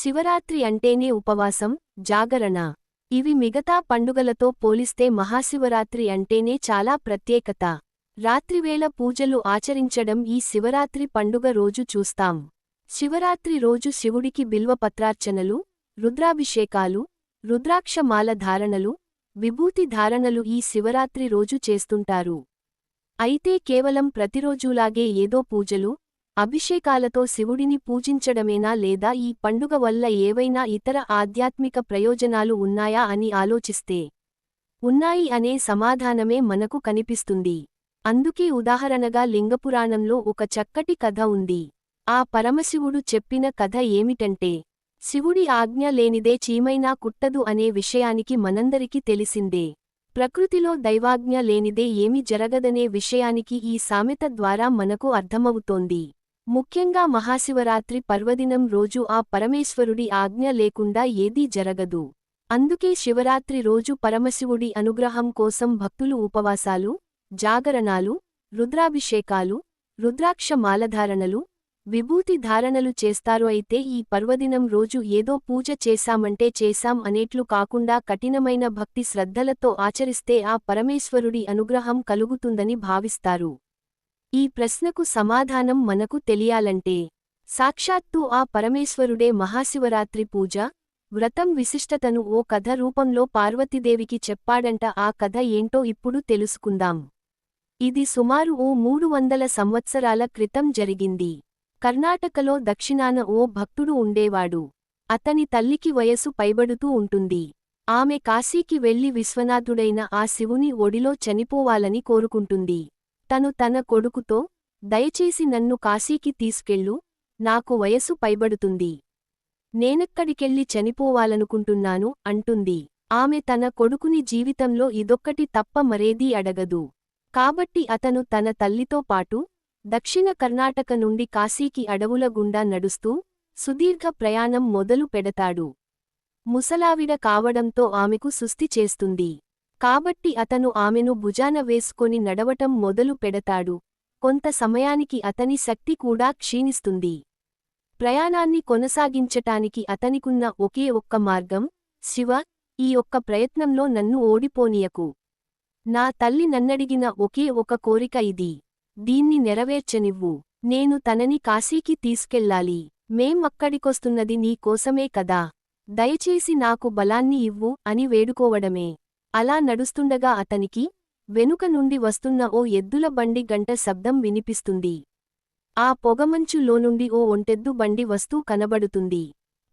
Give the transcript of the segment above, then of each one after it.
శివరాత్రి అంటేనే ఉపవాసం జాగరణ. ఇవి మిగతా పండుగలతో పోలిస్తే మహాశివరాత్రి అంటేనే చాలా ప్రత్యేకత. రాత్రివేళ పూజలు ఆచరించడం ఈ శివరాత్రి పండుగ రోజు చూస్తాం. శివరాత్రి రోజు శివుడికి బిల్వపత్రార్చనలు రుద్రాభిషేకాలు రుద్రాక్షమాల ధారణలు విభూతి ధారణలు ఈ శివరాత్రి రోజు చేస్తుంటారు. అయితే కేవలం ప్రతిరోజూలాగే ఏదో పూజలు అభిషేకాలతో శివుడిని పూజించడమేనా లేదా ఈ పండుగ వల్ల ఏవైనా ఇతర ఆధ్యాత్మిక ప్రయోజనాలు ఉన్నాయా అని ఆలోచిస్తే ఉన్నాయి అనే సమాధానమే మనకు కనిపిస్తుంది. అందుకే ఉదాహరణగా లింగపురాణంలో ఒక చక్కటి కథ ఉంది. ఆ పరమశివుడు చెప్పిన కథ ఏమిటంటే శివుడి ఆజ్ఞ లేనిదే చీమైనా కుట్టదు అనే విషయానికి మనందరికీ తెలిసిందే. ప్రకృతిలో దైవాజ్ఞ లేనిదే ఏమి జరగదనే విషయానికి ఈ సామెత ద్వారా మనకు అర్థమవుతోంది. ముఖ్యంగా మహాశివరాత్రి పర్వదినం రోజు ఆ పరమేశ్వరుడి ఆజ్ఞ లేకుండా ఏదీ జరగదు. అందుకే శివరాత్రి రోజు పరమశివుడి అనుగ్రహం కోసం భక్తులు ఉపవాసాలు జాగరణాలు రుద్రాభిషేకాలు రుద్రాక్ష మాలధారణలు విభూతి ధారణలు చేస్తారు. అయితే ఈ పర్వదినం రోజు ఏదో పూజ చేశామంటే చేశాం అనేట్లు కాకుండా కఠినమైన భక్తి శ్రద్ధలతో ఆచరిస్తే ఆ పరమేశ్వరుడి అనుగ్రహం కలుగుతుందని భావిస్తారు. ఈ ప్రశ్నకు సమాధానం మనకు తెలియాలంటే సాక్షాత్తు ఆ పరమేశ్వరుడే మహాశివరాత్రి పూజ వ్రతం విశిష్టతను ఓ కథ రూపంలో పార్వతీదేవికి చెప్పాడంట ఆ కథ ఏంటో ఇప్పుడు తెలుసుకుందాం. ఇది సుమారు ఓ మూడు వందల సంవత్సరాల క్రితం జరిగింది. కర్ణాటకలో దక్షిణాన ఓ భక్తుడు ఉండేవాడు. అతని తల్లికి వయసు పైబడుతూ ఉంటుంది. ఆమె కాశీకి వెళ్ళి విశ్వనాథుడైన ఆ శివుని ఒడిలో చనిపోవాలని కోరుకుంటుంది. తను తన కొడుకుతో దయచేసి నన్ను కాశీకి తీసుకెళ్ళు నాకు వయసు పైబడుతుంది. నేనెక్కడికెళ్ళి చనిపోవాలనుకుంటున్నాను అంటుంది. ఆమె తన కొడుకుని జీవితంలో ఇదొక్కటి తప్ప మరేదీ అడగదు. కాబట్టి అతను తన తల్లితో పాటు దక్షిణ కర్ణాటక నుండి కాశీకి అడవుల గుండా నడుస్తూ సుదీర్ఘ ప్రయాణం మొదలు పెడతాడు. ముసలావిడ కావడంతో ఆమెకు సుస్థి చేస్తుంది. కాబట్టి అతను ఆమెను భుజాన వేసుకొని నడవటం మొదలు పెడతాడు. కొంత సమయానికి అతని శక్తి కూడా క్షీణిస్తుంది. ప్రయాణాన్ని కొనసాగించటానికి అతనికున్న ఒకే ఒక్క మార్గం శివ ఈ ఒక్క ప్రయత్నంలో నన్ను ఓడిపోనీయకు. నా తల్లి నన్నడిగిన ఒకే ఒక కోరిక ఇది. దీన్ని నెరవేర్చనివ్వు. నేను తనని కాశీకి తీసుకెళ్ళాలి. మేం అక్కడికొస్తున్నది నీ కోసమే కదా. దయచేసి నాకు బలాన్ని ఇవ్వు అని వేడుకోవడమే. అలా నడుస్తుండగా అతనికి వెనుక నుండి వస్తున్న ఓ ఎద్దుల బండి గంట శబ్దం వినిపిస్తుంది. ఆ పొగమంచులోనుండి ఓ ఒంటెద్దు బండి వస్తూ కనబడుతుంది.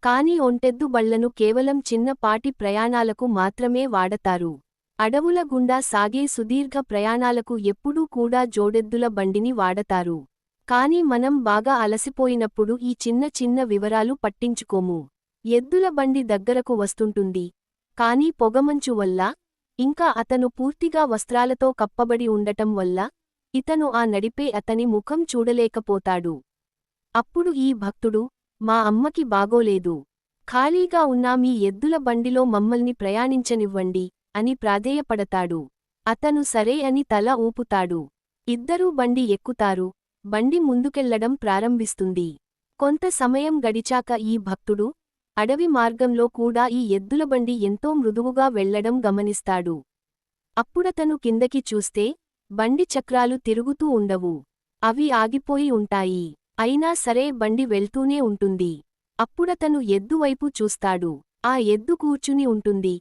కాని ఒంటెద్దు బళ్ళను కేవలం చిన్నపాటి ప్రయాణాలకు మాత్రమే వాడతారు. అడవుల గుండా సాగే సుదీర్ఘ ప్రయాణాలకు ఎప్పుడూ కూడా జోడెద్దుల బండిని వాడతారు. కాని మనం బాగా అలసిపోయినప్పుడు ఈ చిన్న చిన్న వివరాలు పట్టించుకోము. ఎద్దుల బండి దగ్గరకు వస్తుంటుంది. కాని పొగమంచు వల్ల ఇంకా అతను పూర్తిగా వస్త్రాలతో కప్పబడి ఉండటం వల్ల ఇతను ఆ నడిపే అతని ముఖం చూడలేకపోతాడు. అప్పుడు ఈ భక్తుడు మా అమ్మకి బాగోలేదు. ఖాళీగా ఉన్నా మీ ఎద్దుల బండిలో మమ్మల్ని ప్రయాణించనివ్వండి అని ప్రాధేయపడతాడు. అతను సరే అని తల ఊపుతాడు. ఇద్దరూ బండి ఎక్కుతారు. బండి ముందుకెళ్ళడం ప్రారంభిస్తుంది. కొంత సమయం గడిచాక ఈ భక్తుడు అడవి మార్గంలో కూడా ఈ ఎద్దులబండి ఎంతో మృదువుగా వెళ్ళడం గమనిస్తాడు. అప్పుడతను కిందకి చూస్తే బండి చక్రాలు తిరుగుతూ ఉండవు. అవి ఆగిపోయి ఉంటాయి. అయినా సరే బండి వెళ్తూనే ఉంటుంది. అప్పుడతను ఎద్దువైపు చూస్తాడు. ఆ ఎద్దు కూర్చుని ఉంటుంది.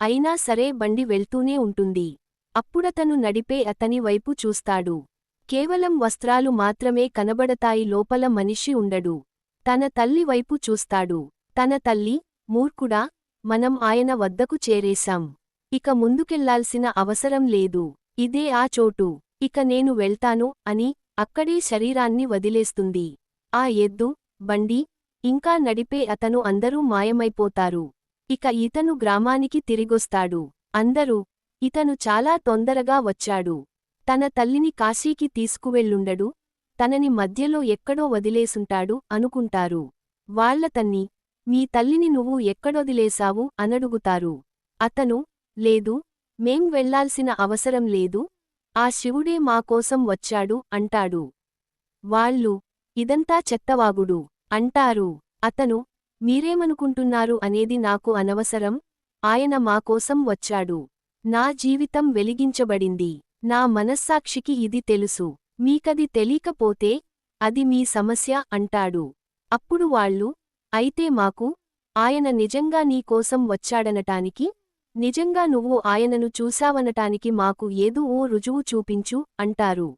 అయినా సరే బండి వెళ్తూనే ఉంటుంది. అప్పుడతను నడిపే అతని వైపు చూస్తాడు. కేవలం వస్త్రాలు మాత్రమే కనబడతాయి లోపల మనిషి ఉండడు. తన తల్లి వైపు చూస్తాడు. తన తల్లి మూర్ఖుడా మనం ఆయన వద్దకు చేరేశాం. ఇక ముందుకెళ్ళాల్సిన అవసరం లేదు. ఇదే ఆ చోటు. ఇక నేను వెళ్తాను అని అక్కడే శరీరాన్ని వదిలేస్తుంది. ఆ ఎద్దు బండి ఇంకా నడిపే అతను అందరూ మాయమైపోతారు. ఇక ఇతను గ్రామానికి తిరిగొస్తాడు. అందరూ ఇతను చాలా తొందరగా వచ్చాడు. తన తల్లిని కాశీకి తీసుకువెళ్ళుండడు. తనని మధ్యలో ఎక్కడో వదిలేసుంటాడు అనుకుంటారు. వాళ్ళ తన్ని మీ తల్లిని నువ్వు ఎక్కడొదిలేశావు? అనడుగుతారు. అతను లేదు మేం వెళ్ళాల్సిన అవసరం లేదు. ఆ శివుడే మాకోసం వచ్చాడు అంటాడు. వాళ్ళు ఇదంతా చెత్తవాగుడు అంటారు. అతను మీరేమనుకుంటున్నారు అనేది నాకు అనవసరం. ఆయన మా కోసం వచ్చాడు. నా జీవితం వెలిగించబడింది. నా మనస్సాక్షికి ఇది తెలుసు. మీకది తెలీకపోతే అది మీ సమస్య అంటాడు. అప్పుడు వాళ్ళు అయితే మాకు ఆయన నిజంగా నీ కోసం వచ్చాడనటానికి నిజంగా నువ్వు ఆయనను చూశావనటానికి మాకు ఏదో ఓ రుజువు చూపించు అంటారు.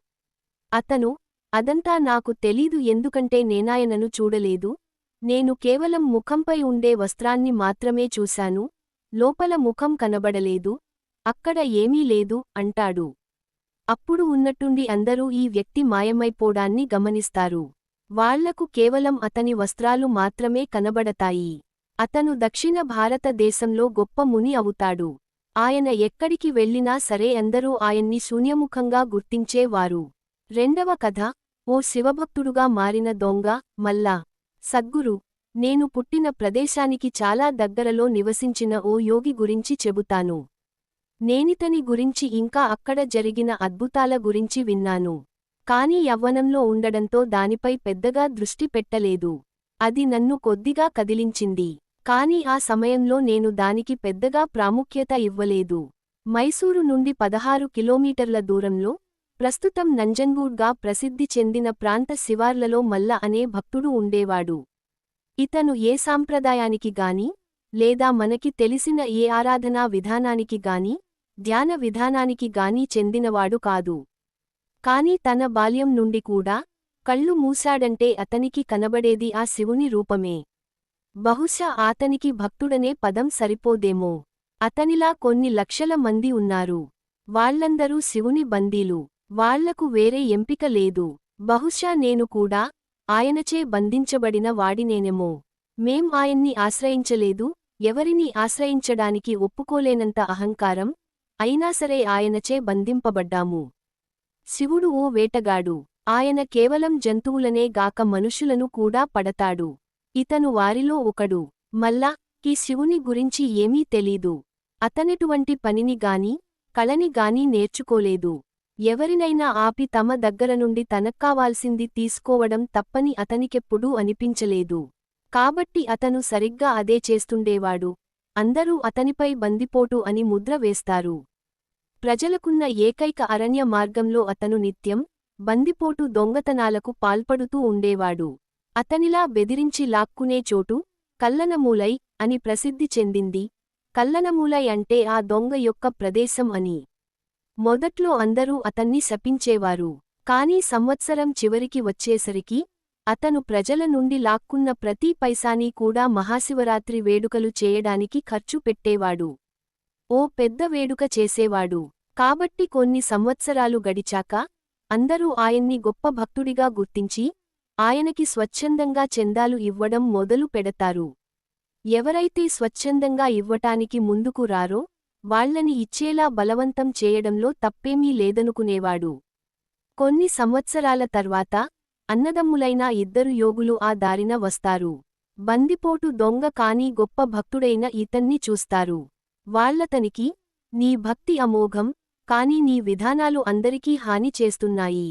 అతను అదంతా నాకు తెలీదు ఎందుకంటే నేనాయనను చూడలేదు నేను కేవలం ముఖంపై ఉండే వస్త్రాన్ని మాత్రమే చూశాను లోపల ముఖం కనబడలేదు అక్కడ ఏమీ లేదు అంటాడు. అప్పుడు ఉన్నట్టుండి అందరూ ఈ వ్యక్తి మాయమైపోడాన్ని గమనిస్తారు. వాళ్ళకు కేవలం అతని వస్త్రాలు మాత్రమే కనబడతాయి. అతను దక్షిణ భారతదేశంలో గొప్ప ముని అవుతాడు. ఆయన ఎక్కడికి వెళ్ళినా సరే అందరూ ఆయన్ని శూన్యముఖంగా గుర్తించేవారు. రెండవ కథ ఓ శివభక్తుడుగా మారిన దొంగ మల్లా. సద్గురు నేను పుట్టిన ప్రదేశానికి చాలా దగ్గరలో నివసించిన ఓ యోగి గురించి చెబుతాను. నేనితని గురించి ఇంకా అక్కడ జరిగిన అద్భుతాల గురించి విన్నాను. కాని యవ్వనంలో ఉండడంతో దానిపై పెద్దగా దృష్టి పెట్టలేదు. అది నన్ను కొద్దిగా కదిలించింది. కాని ఆ సమయంలో నేను దానికి పెద్దగా ప్రాముఖ్యత ఇవ్వలేదు. మైసూరు నుండి పదహారు కిలోమీటర్ల దూరంలో ప్రస్తుతం నంజన్గూడ్గా ప్రసిద్ధి చెందిన ప్రాంత శివార్లలో మల్ల అనే భక్తుడు ఉండేవాడు. ఇతను ఏ సాంప్రదాయానికి గాని లేదా మనకి తెలిసిన ఏ ఆరాధనా విధానానికి గాని ధ్యాన విధానానికి గాని చెందినవాడు కాదు. కాని తన బాల్యం నుండి కూడా కళ్ళు మూశాడంటే అతనికి కనబడేది ఆ శివుని రూపమే. బహుశా ఆతనికి భక్తుడనే పదం సరిపోదేమో. అతనిలా కొన్ని లక్షల మంది ఉన్నారు. వాళ్ళందరూ శివుని బందీలు. వాళ్ళకు వేరే ఎంపిక లేదు. బహుశా నేను కూడా ఆయనచే బంధించబడిన వాడినేనేమో. మేం ఆయన్ని ఆశ్రయించలేదు. ఎవరిని ఆశ్రయించడానికి ఒప్పుకోలేనంత అహంకారం. అయినా సరే ఆయనచే బంధింపబడ్డాము. శివుడు ఓ వేటగాడు. ఆయన కేవలం జంతువులనే గాక మనుషులను కూడా పడతాడు. ఇతను వారిలో ఒకడు. మల్లా ఈ శివుని గురించి ఏమీ తెలీదు. అతనెటువంటి పనిని గాని కళని గాని నేర్చుకోలేదు. ఎవరినైనా ఆపి తమ దగ్గర నుండి తనక్కావాల్సింది తీసుకోవడం తప్పని అతనికెప్పుడూ అనిపించలేదు. కాబట్టి అతను సరిగ్గా అదే చేస్తుండేవాడు. అందరూ అతనిపై బందిపోటు అని ముద్ర వేస్తారు. ప్రజలకున్న ఏకైక అరణ్య మార్గంలో అతను నిత్యం బందిపోటు దొంగతనాలకు పాల్పడుతూ ఉండేవాడు. అతనిలా బెదిరించి లాక్కునే చోటు కల్లనమూలై అని ప్రసిద్ధి చెందింది. కల్లనమూలై అంటే ఆ దొంగ యొక్క ప్రదేశం అని. మొదట్లో అందరూ అతన్ని శపించేవారు. కాని సంవత్సరం చివరికి వచ్చేసరికి అతను ప్రజల నుండి లాక్కున్న ప్రతి పైసానీ కూడా మహాశివరాత్రి వేడుకలు చేయడానికి ఖర్చు పెట్టేవాడు. ఓ పెద్ద వేడుక చేసేవాడు. కాబట్టి కొన్ని సంవత్సరాలు గడిచాక అందరూ ఆయన్ని గొప్ప భక్తుడిగా గుర్తించి ఆయనకి స్వచ్ఛందంగా చందాలు ఇవ్వడం మొదలు పెడతారు. ఎవరైతే స్వచ్ఛందంగా ఇవ్వటానికి ముందుకు రారో వాళ్ళని ఇచ్చేలా బలవంతం చేయడంలో తప్పేమీ లేదనుకునేవాడు. కొన్ని సంవత్సరాల తర్వాత అన్నదమ్ములైన ఇద్దరు యోగులు ఆ దారిన వస్తారు. బందిపోటు దొంగ కాని గొప్ప భక్తుడైన ఇతన్ని చూస్తారు. వాళ్ళతనికి నీ భక్తి అమోఘం కాని నీ విధానాలు అందరికీ హాని చేస్తున్నాయి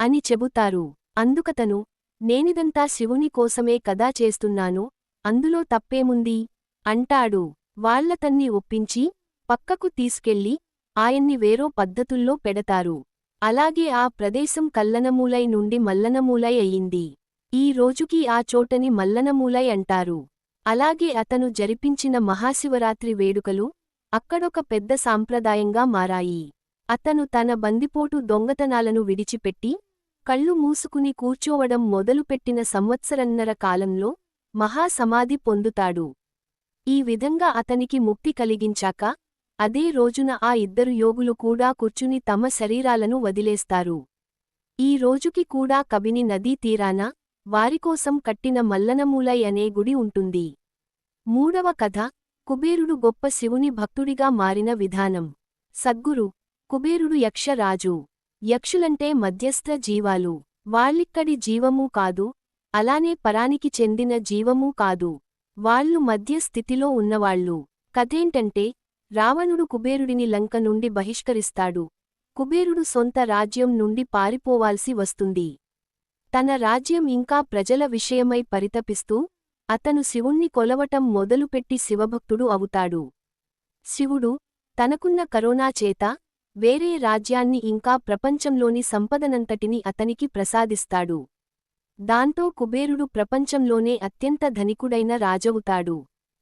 అని చెబుతారు. అందుకతను నేనిదంతా శివుని కోసమే కదా చేస్తున్నాను అందులో తప్పేముంది? అంటాడు. వాళ్ళతన్ని ఒప్పించి పక్కకు తీసుకెళ్ళి ఆయన్ని వేరో పద్ధతుల్లో పెడతారు. అలాగే ఆ ప్రదేశం కల్లనమూలై నుండి మల్లనమూలై అయ్యింది ఈ రోజుకి ఆ చోటని మల్లనమూలై అంటారు. అలాగే అతను జరిపించిన మహాశివరాత్రి వేడుకలు అక్కడొక పెద్ద సాంప్రదాయంగా మారాయి. అతను తన బందిపోటు దొంగతనాలను విడిచిపెట్టి కళ్ళు మూసుకుని కూర్చోవడం మొదలుపెట్టిన సంవత్సరన్నర కాలంలో మహాసమాధి పొందుతాడు. ఈ విధంగా అతనికి ముక్తి కలిగించాక అదే రోజున ఆ ఇద్దరు యోగులు కూడా కూర్చుని తమ శరీరాలను వదిలేస్తారు. ఈ రోజుకి కూడా కబిని నదీ తీరాన వారికోసం కట్టిన మల్లనమూలై అనే గుడి ఉంటుంది. మూడవ కథ కుబేరుడు గొప్ప శివుని భక్తుడిగా మారిన విధానం. సద్గురు కుబేరుడు యక్షరాజు. యక్షులంటే మధ్యస్థ జీవాలు. వాళ్ళిక్కడి జీవమూ కాదు అలానే పరానికి చెందిన జీవమూ కాదు. వాళ్ళు మధ్య స్థితిలో ఉన్నవాళ్ళు. కథేంటంటే రావణుడు కుబేరుడిని లంక నుండి బహిష్కరిస్తాడు. కుబేరుడు సొంత రాజ్యం నుండి పారిపోవాల్సి వస్తుంది. తన రాజ్యం ఇంకా ప్రజల విషయమై పరితపిస్తూ అతను శివుణ్ణి కొలవటం మొదలుపెట్టి శివభక్తుడు అవుతాడు. శివుడు తనకున్న కరోనా చేత వేరే రాజ్యాన్ని ఇంకా ప్రపంచంలోని సంపదనంతటిని అతనికి ప్రసాదిస్తాడు. దాంతో కుబేరుడు ప్రపంచంలోనే అత్యంత ధనికుడైన రాజవుతాడు.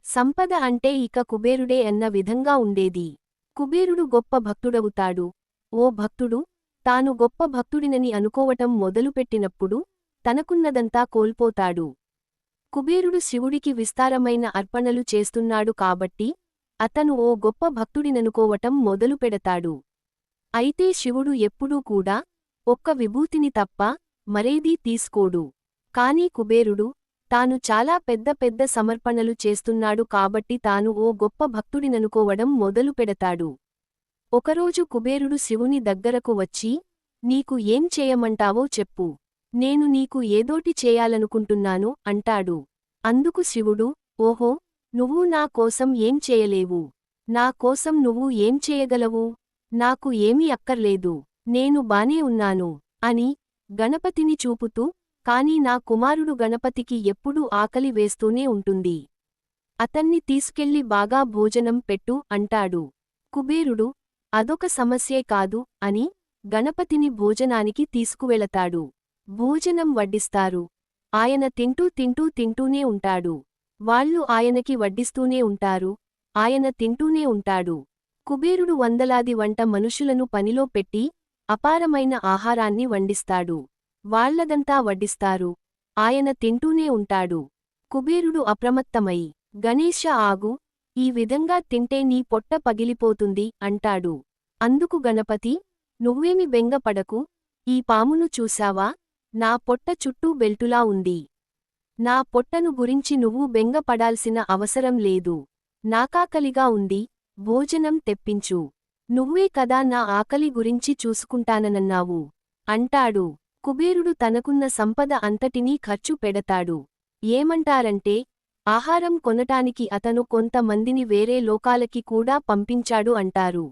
సంపద అంటే ఇక కుబేరుడే అన్న విధంగా ఉండేది. కుబేరుడు గొప్ప భక్తుడవుతాడు. ఓ భక్తుడు తాను గొప్ప భక్తుడినని అనుకోవటం మొదలుపెట్టినప్పుడు తనకున్నదంతా కోల్పోతాడు. కుబేరుడు శివుడికి విస్తారమైన అర్పణలు చేస్తున్నాడు కాబట్టి అతను ఓ గొప్ప భక్తుడిననుకోవటం మొదలుపెడతాడు. అయితే శివుడు ఎప్పుడూ కూడా ఒక్క విభూతిని తప్ప మరేదీ తీసుకోడు. కాని కుబేరుడు తాను చాలా పెద్ద పెద్ద సమర్పణలు చేస్తున్నాడు కాబట్టి తాను ఓ గొప్ప భక్తుడిననుకోవడం మొదలుపెడతాడు. ఒకరోజు కుబేరుడు శివుని దగ్గరకు వచ్చి నీకు ఏం చేయమంటావో చెప్పు. నేను నీకు ఏదోటి చేయాలనుకుంటున్నాను అంటాడు. అందుకు శివుడు ఓహో నువ్వు నా కోసం ఏం చేయలేవు. నా కోసం నువ్వు ఏం చేయగలవు? నాకు ఏమీ అక్కర్లేదు. నేను బానే ఉన్నాను అని గణపతిని చూపుతూ కాని నా కుమారుడు గణపతికి ఎప్పుడూ ఆకలి వేస్తూనే ఉంటుంది. అతన్ని తీసుకెళ్ళి బాగా భోజనం పెట్టు అంటాడు. కుబేరుడు అదొక సమస్యే కాదు అని గణపతిని భోజనానికి తీసుకువెళతాడు. భోజనం వడ్డిస్తారు. ఆయన తింటూ తింటూ తింటూనే ఉంటాడు. వాళ్ళు ఆయనకి వడ్డిస్తూనే ఉంటారు. ఆయన తింటూనే ఉంటాడు. కుబేరుడు వందలాది వంట మనుషులను పనిలో పెట్టి అపారమైన ఆహారాన్ని వండిస్తాడు. వాళ్ళదంతా వడ్డిస్తారు. ఆయన తింటూనే ఉంటాడు. కుబేరుడు అప్రమత్తమై గణేష ఆగు ఈ విధంగా తింటే నీ పొట్ట పగిలిపోతుంది అంటాడు. అందుకు గణపతి నువ్వేమి బెంగపడకు ఈ పామును చూశావా? నా పొట్ట చుట్టూ బెల్టులా ఉంది. నా పొట్టను గురించి నువ్వు బెంగపడాల్సిన అవసరం లేదు. నాకాకలిగా ఉంది. భోజనం తెప్పించు. నువ్వే కదా నా ఆకలి గురించి చూసుకుంటాననన్నావు అంటాడు. కుబేరుడు తనకున్న సంపద అంతటినీ ఖర్చు పెడతాడు. ఏమంటారంటే ఆహారం కొనటానికి అతను కొంతమందిని వేరే లోకాలకి కూడా పంపించాడు అంటారు.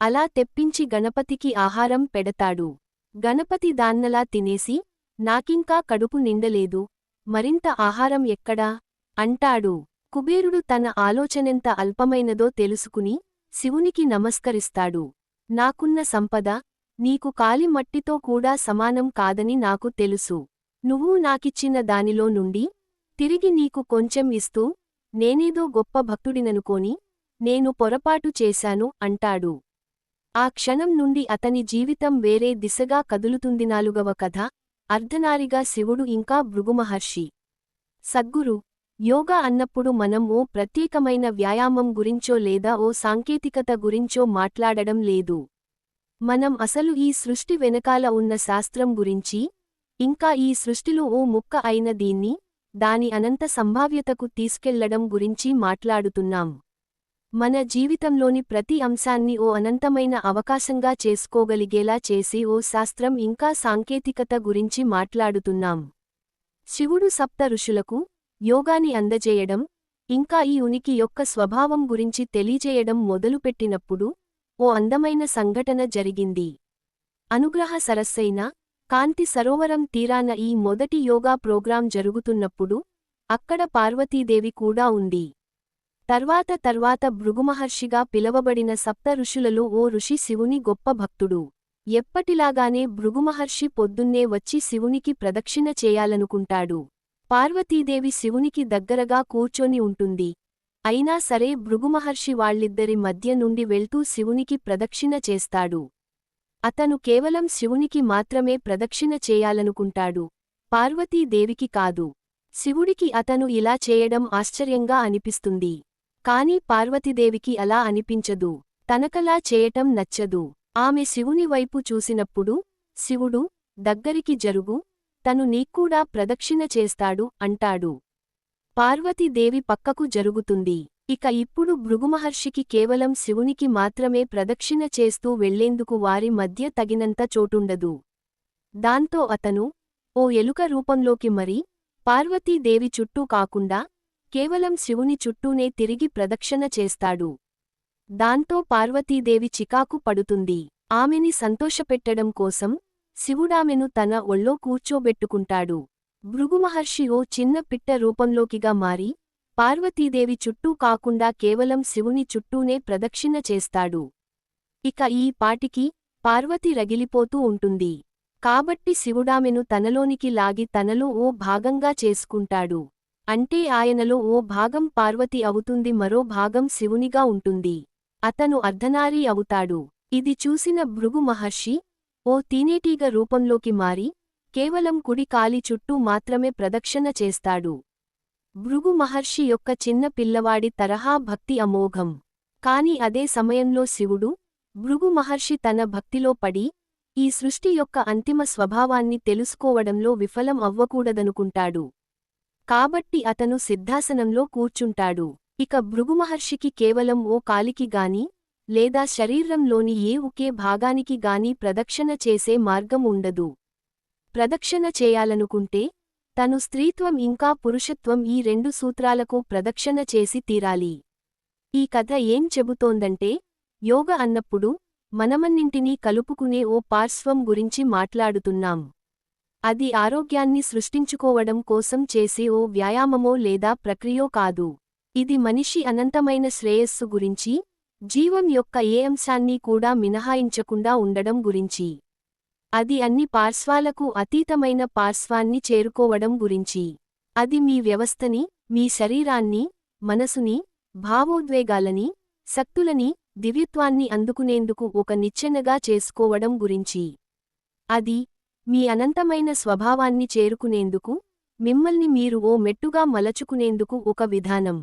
అలా తెప్పించి గణపతికి ఆహారం పెడతాడు. గణపతి దాన్నలా తినేసి నాకింకా కడుపు నిండలేదు మరింత ఆహారం ఎక్కడా? అంటాడు. కుబేరుడు తన ఆలోచనెంత అల్పమైనదో తెలుసుకుని శివునికి నమస్కరిస్తాడు. నాకున్న సంపద నీకు కాలి మట్టితో కూడా సమానం కాదని నాకు తెలుసు. నువ్వు నాకిచ్చిన దానిలో నుండి తిరిగి నీకు కొంచెం ఇస్తూ నేనేదో గొప్ప భక్తుడిననుకోని నేను పొరపాటు చేశాను అంటాడు. ఆ క్షణం నుండి అతని జీవితం వేరే దిశగా కదులుతుంది నాలుగవ కథ అర్ధనారిగా శివుడు ఇంకా భృగుమహర్షి. సద్గురు యోగా అన్నప్పుడు మనం ఓ ప్రత్యేకమైన వ్యాయామం గురించో లేదా ఓ సాంకేతికత గురించో మాట్లాడడం లేదు. మనం అసలు ఈ సృష్టి వెనకాల ఉన్న శాస్త్రం గురించి ఇంకా ఈ సృష్టిలో ఓ ముక్క అయిన దీన్ని దాని అనంత సంభావ్యతకు తీసుకెళ్ళడం గురించి మాట్లాడుతున్నాం. మన జీవితంలోని ప్రతి అంశాన్ని ఓ అనంతమైన అవకాశంగా చేసుకోగలిగేలా చేసి ఓ శాస్త్రం ఇంకా సాంకేతికత గురించి మాట్లాడుతున్నాం. శివుడు సప్త ఋషులకు యోగాని అందజేయడం ఇంకా ఈ ఉనికి యొక్క స్వభావం గురించి తెలియజేయడం మొదలుపెట్టినప్పుడు ఓ అందమైన సంఘటన జరిగింది. అనుగ్రహ సరస్సైన కాంతి సరోవరం తీరాన ఈ మొదటి యోగా ప్రోగ్రాం జరుగుతున్నప్పుడు అక్కడ పార్వతీదేవి కూడా ఉంది. తర్వాత తర్వాత భృగుమహర్షిగా పిలవబడిన సప్త ఋషులలో ఓ ఋషి శివుని గొప్ప భక్తుడు. ఎప్పటిలాగానే భృగుమహర్షి పొద్దున్నే వచ్చి శివునికి ప్రదక్షిణ చేయాలనుకుంటాడు. పార్వతీదేవి శివునికి దగ్గరగా కూర్చొని ఉంటుంది. అయినా సరే భృగుమహర్షి వాళ్ళిద్దరి మధ్య నుండి వెళ్తూ శివునికి ప్రదక్షిణ చేస్తాడు. అతను కేవలం శివునికి మాత్రమే ప్రదక్షిణ చేయాలనుకుంటాడు. పార్వతీదేవికి కాదు. శివుడికి అతను ఇలా చేయడం ఆశ్చర్యంగా అనిపిస్తుంది. కాని పార్వతీదేవికి అలా అనిపించదు. తనకలా చేయటం నచ్చదు. ఆమె శివుని వైపు చూసినప్పుడు శివుడు దగ్గరికి జరుగు. తను నీక్కూడా ప్రదక్షిణ చేస్తాడు అంటాడు. పార్వతీదేవి పక్కకు జరుగుతుంది. ఇక ఇప్పుడు భృగుమహర్షికి కేవలం శివునికి మాత్రమే ప్రదక్షిణ చేస్తూ వెళ్ళేందుకు వారి మధ్య తగినంత చోటుండదు. దాంతో అతను ఓ ఎలుక రూపంలోకి మరి పార్వతీదేవి చుట్టూ కాకుండా కేవలం శివుని చుట్టూనే తిరిగి ప్రదక్షిణ చేస్తాడు. దాంతో పార్వతీదేవి చికాకు పడుతుంది. ఆమెని సంతోషపెట్టడం కోసం శివుడామెను తన ఒళ్ళో కూర్చోబెట్టుకుంటాడు. భృగుమహర్షి ఓ చిన్న పిట్ట రూపంలోకిగా మారి పార్వతీదేవి చుట్టూ కాకుండా కేవలం శివుని చుట్టూనే ప్రదక్షిణ చేస్తాడు. ఇక ఈ పాటికి పార్వతి రగిలిపోతూ ఉంటుంది. కాబట్టి శివుడామెను తనలోనికి లాగి తనలో ఓ భాగంగా చేసుకుంటాడు. అంటే ఆయనలో ఓ భాగం పార్వతి అవుతుంది మరో భాగం శివునిగా ఉంటుంది. అతను అర్ధనారీ అవుతాడు. ఇది చూసిన భృగు మహర్షి ఓ తీనేటీగ రూపంలోకి మారి కేవలం కుడి కాలి చుట్టూ మాత్రమే ప్రదక్షిణ చేస్తాడు. భృగు మహర్షి యొక్క చిన్న పిల్లవాడి తరహా భక్తి అమోఘం. కాని అదే సమయంలో శివుడు భృగు మహర్షి తన భక్తిలో పడి ఈ సృష్టి యొక్క అంతిమ స్వభావాన్ని తెలుసుకోవడంలో విఫలం అవ్వకూడదనుకుంటాడు. కాబట్టి అతను సిద్ధాసనంలో కూర్చుంటాడు. ఇక భృగుమహర్షికి కేవలం ఓ కాలికి గాని లేదా శరీరంలోని ఏ ఒకే భాగానికి గాని ప్రదక్షిణ చేసే మార్గం ఉండదు. ప్రదక్షిణ చేయాలనుకుంటే తను స్త్రీత్వం ఇంకా పురుషత్వం ఈ రెండు సూత్రాలకు ప్రదక్షిణ చేసి తీరాలి. ఈ కథ ఏం చెబుతోందంటే యోగ అన్నప్పుడు మనమన్నింటినీ కలుపుకునే ఓ పార్శ్వం గురించి మాట్లాడుతున్నాం. అది ఆరోగ్యాన్ని సృష్టించుకోవడం కోసం చేసే ఓ వ్యాయామమో లేదా ప్రక్రియో కాదు. ఇది మనిషి అనంతమైన శ్రేయస్సు గురించి జీవం యొక్క ఏ అంశాన్ని కూడా మినహాయించకుండా ఉండడం గురించి. అది అన్ని పార్శ్వాలకు అతీతమైన పార్శ్వాన్ని చేరుకోవడం గురించి. అది మీ వ్యవస్థని మీ శరీరాన్ని మనసుని భావోద్వేగాలని శక్తులని దివ్యత్వాన్ని అందుకునేందుకు ఒక నిచ్చెనగా చేసుకోవడం గురించి. అది మీ అనంతమైన స్వభావాన్ని చేరుకునేందుకు మిమ్మల్ని మీరు ఓ మెట్టుగా మలచుకునేందుకు ఒక విధానం.